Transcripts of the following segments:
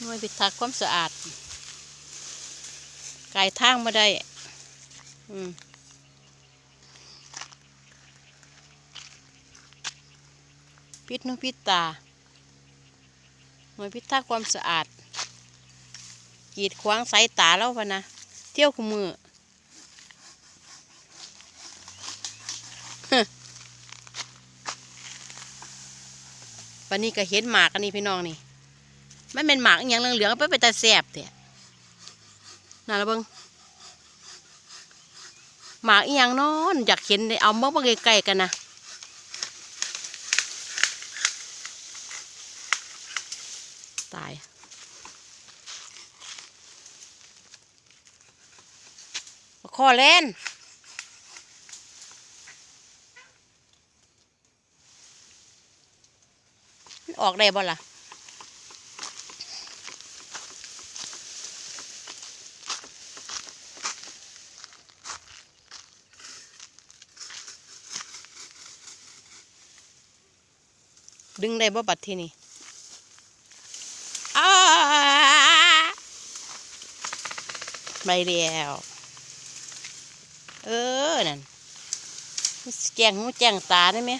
หน่วยพิทักษ์ความสะอาดไก่ทางมาได้ อืมพิษนุพิษตา หน่วยพิทักษ์ความสะอาด กีดขวางสายตาแล้วพะนะ เที่ยวคุมือ วันนี้ก็เห็นหมากอันนี้พี่น้องนี่ มันเป็นหมากอหย่างเหลืองๆไปไปแต่แสบเถอะน่าละเบิงหมากอีหยังนอนอยากเห็นเลยเอามาเบิ่งใกล้ๆกันนะตายบักคอเล่นมัน ออกได้บ่ล่ะดึงได้บ่บัดที่นี่อ้าไปแล้ว เออ นั่นแจงหูแจงตาได้ไหม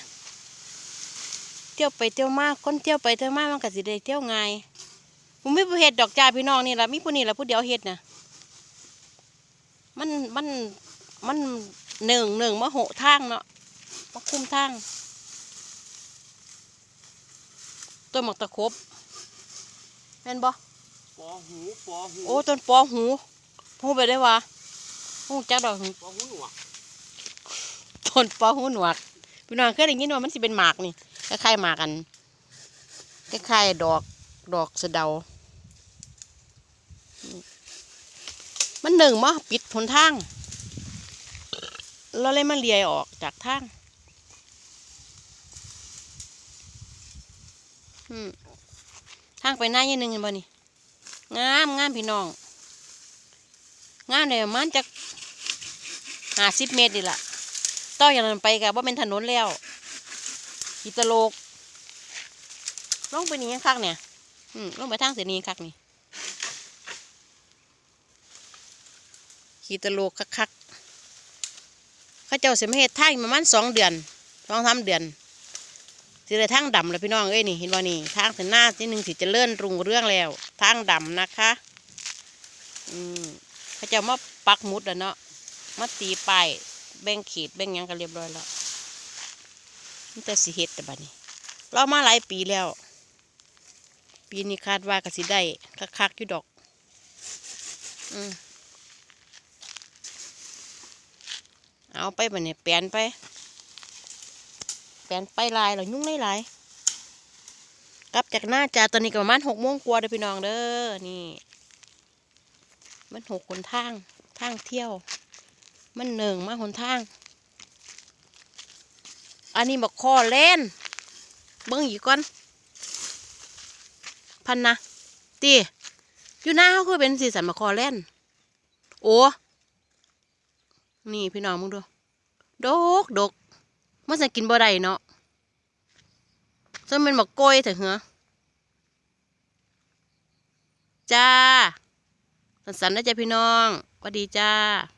ที่ยวไปเที่ยวมาคนเที่ยวไปเที่ยวมามันก็สิได้เที่ยวง่ายผมไม่ผู้เฮ็ดดอกจ้าพี่น้องนี่ละมีผู้นี่ละผู้เดียวเฮ็ดนะมันมันมันหนึ่งหนึ่งมาหกทางเนาะมาคุมทางต้นหมากตะครบแม่นบ่ปอหูปอหูโอ้ต้นปอหูหูไปได้วะหูจักดอกหูปอหูหนวกต้นปอหูหนวกพี่น้องเคยได้ยินว่ามันสิเป็นหมากนี่ คล้ายๆมากันคล้ายๆดอกดอกสะเดา มันหนึ่งมาปิดหนทางเราเลยมาเลียออกจากทางทางไปหน้ายี่หนึ่งเห็นบ่นี่งามงามพี่น้อง งามเลยมันจะหาสิบเมตรนี่ละต่ออย่างนั้นไปกับว่าเป็นถนนแล้ว กิตะโลกลงไปนี่ยังคักเนี่ย อืมลงไปทางเสียนี้คักนี่ขีตะโลกคักคักๆข้าเจ้าเสียมาเฮ็ดทางประมาณสองเดือนสองสามเดือนสิได้ทางดำแล้วพี่น้องเอ้ยนี่เห็นบ่นี่ทางถึงหน้าที่หนึ่งสิจะเลื่อนรุงเรื่องแล้วทางดำนะคะ อืมเขาเจ้ามาปักมุดแล้วเนาะมาตีป้ายแบ่งขีดแบ่งยังกันเรียบร้อยแล้ว มันแต่สิเฮ็ดแต่บัดนี้เรามาหลายปีแล้ว ปีนี้คาดว่าก็สิได้คักๆอยู่ดอก อืมเอาไปบัดนี้แปลนไป แปลนไปลายแล้วยุ่งหลายกลับจากหน้าจ่าตอนนี้ก็ประมาณหกโมงกว่าเด้อพี่น้องเด้อนี่ มันหกคนทางทางเที่ยว มันหนึ่งมาหนทาง อันนี้บอกคอเล่น เบิ้งอีกก่อน พันนะตีอยู่หน้าเขาคือเป็นสีสันมาคอเล่น โอ้ นี่พี่น้องมึงดู ดกดกมันจะกินบ่ได้เนาะจะเป็นบักกล้วยเถอะเหรอจ้า สันๆนนะจ๊ะพี่น้องสวัสดีจ้า